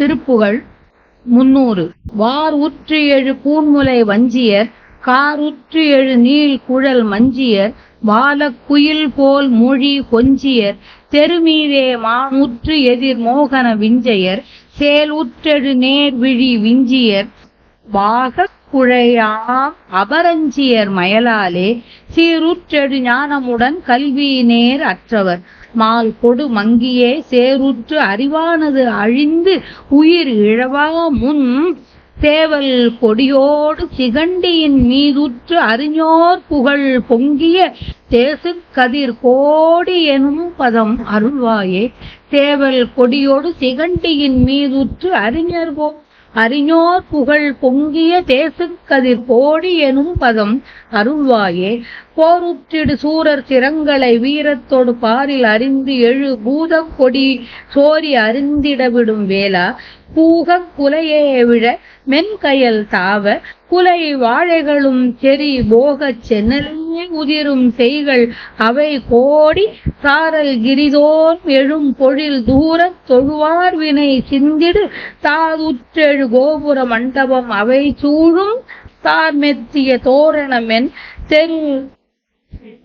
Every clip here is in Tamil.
திருப்புகழ் முன்னூறு வார் உற்று எழு கூர்முலை வஞ்சியர் கார் உற்று எழு நீள் குழல் மஞ்சியர் வாலக்குயில் போல் மொழி கொஞ்சியர் தெருமீதே மானுற்று எதிர் மோகன விஞ்சையர் சேல் உற்றெழு நேர் விழி விஞ்சியர் வாகக்குழையாம் அபரஞ்சியர் மயலாலே சீருற்றெடு ஞானமுடன் கல்வியினேர் அற்றவர். மால் கொடு மங்கியே சேருற்று அறிவானது அழிந்து உயிர் இழவா முன் சேவல் கொடியோடு சிகண்டியின் மீதுற்று அறிஞோர் புகழ் பொங்கிய தேசுக் கதிர் கோடி எனும் பதம் அருள்வாயே. சேவல் கொடியோடு சிகண்டியின் மீதுற்று அறிஞர் போ அறிஞோர் புகழ் பொங்கிய தேசுக்கதிர் கோடி எனும் பதம் அருள்வாயே. போருற்றிடு சூரர் சிரங்களை வீரத்தோடு பாரில் அறிந்து எழு பூதம் கொடி சோரி அறிந்திடவிடும் வேளா. பூக குலையே விழ மென்கயல் தாவ குலை வாழைகளும் செறி போகச் சென்னலே உதிரும் செய்கள். அவை கோடி சாரல் கிரிதோன் எழும் பொழில் தூரத் தொழுவார் வினை சிந்திடு. தாதுற்றெழு கோபுர மண்டபம் அவை சூழும். தார்மெத்திய தோரணமென் தெரு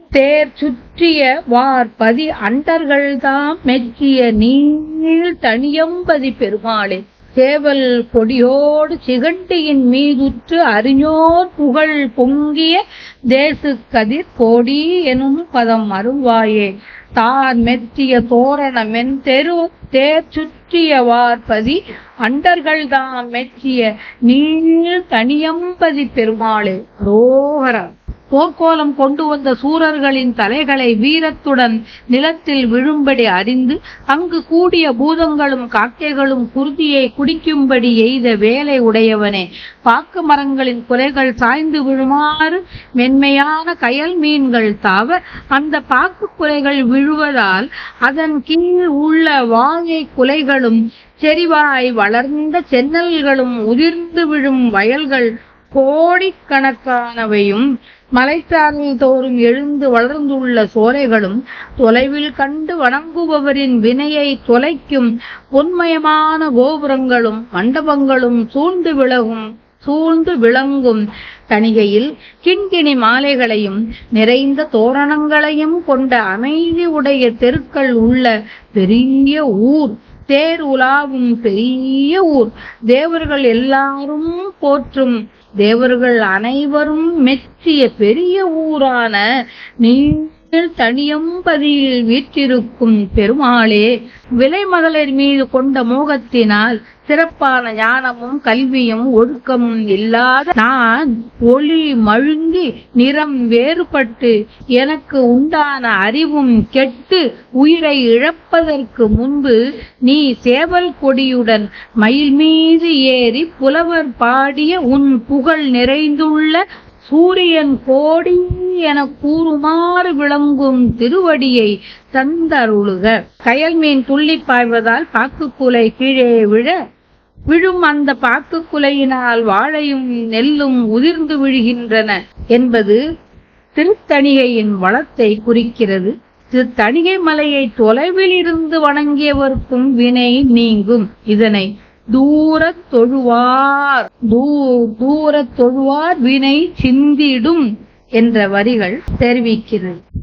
தேர் சுற்றிய வார்பதி அண்டர்கள்தாம் மெச்சிய நீள் தனியம்பதி பெருமாளே. சேவல் கொடியோடு சிகண்டியின் மீதுற்று அறிஞோர் புகழ் பொங்கிய தேசு கதிர் கோடி எனும் பதம் அருவாயே தார் மெத்திய தோரணமென் தெரு தேர் சுற்றிய வார்பதி அண்டர்கள்தாம் மெச்சிய நீள் தனியம்பதி பெருமாளே. ரோகரா போர்க்கோலம் கொண்டு வந்த சூரர்களின் தலைகளை வீரத்துடன் நிலத்தில் விழும்படி அறிந்து அங்கு கூடிய பூதங்களும் காக்கைகளும் குருதியை குடிக்கும்படி எய்த வேலை உடையவனே. பாக்கு மரங்களின் குலைகள் சாய்ந்து விழுமாறு மென்மையான கயல் மீன்கள் தாவ அந்த பாக்கு குலைகள் விழுவதால் அதன் கீழ் உள்ள வாகை குலைகளும் செறிவாய் வளர்ந்த சென்னல்களும் உதிர்ந்து விழும் வயல்கள் கோடிக்கணக்கானவையும் மலைச்சாரல் தோறும் எழுந்து வளர்ந்துள்ள சோலைகளும் தொலைவில் கண்டு வணங்குபவரின் வினையை தொலைக்கும் பொன்மயமான கோபுரங்களும் மண்டபங்களும் சூழ்ந்து விலகும் சூழ்ந்து விளங்கும் தணிகையில் கிண்கிணி மாலைகளையும் நிறைந்த தோரணங்களையும் கொண்ட அமைதி உடைய தெருக்கள் உள்ள பெரிய ஊர். தேர் உலாவும் பெரிய ஊர். தேவர்கள் எல்லாரும் போற்றும். தேவர்கள் அனைவரும் மெச்சிய பெரிய ஊரான நீ தனியம்பதியில் வீற்றிருக்கும் பெருமாளே விலைமகளிர் மீது கொண்ட மோகத்தினால் சிறப்பான ஞானமும் கல்வியும் ஒழுக்கமும் இல்லாத நான் ஒளி மழுங்கி நிறம் வேறுபட்டு எனக்கு உண்டான அறிவும் கெட்டு உயிரை இழப்பதற்கு முன்பு நீ சேவல் கொடியுடன் மயில் மீது ஏறி புலவர் பாடிய உன் புகழ் நிறைந்துள்ள சூரியன் கோடி என கூறுமாறு விளங்கும் திருவடியை தந்தருளுக. கயல் மீன் துள்ளி பாய்வதால் பாக்குக்குலை கீழே விழ விழும் அந்த பாக்குக்குலையினால் வாழையும் நெல்லும் உதிர்ந்து விழுகின்றன என்பது திருத்தணிகையின் வளத்தை குறிக்கிறது. திருத்தணிகை மலையை தொலைவில் இருந்து வணங்கியவர்க்கும் வினை நீங்கும். இதனை தூரத் தொழுவார். தூ தூரத் தொழுவார் வினை சிந்திடும் என்ற வரிகள் தெரிவிக்கிறது.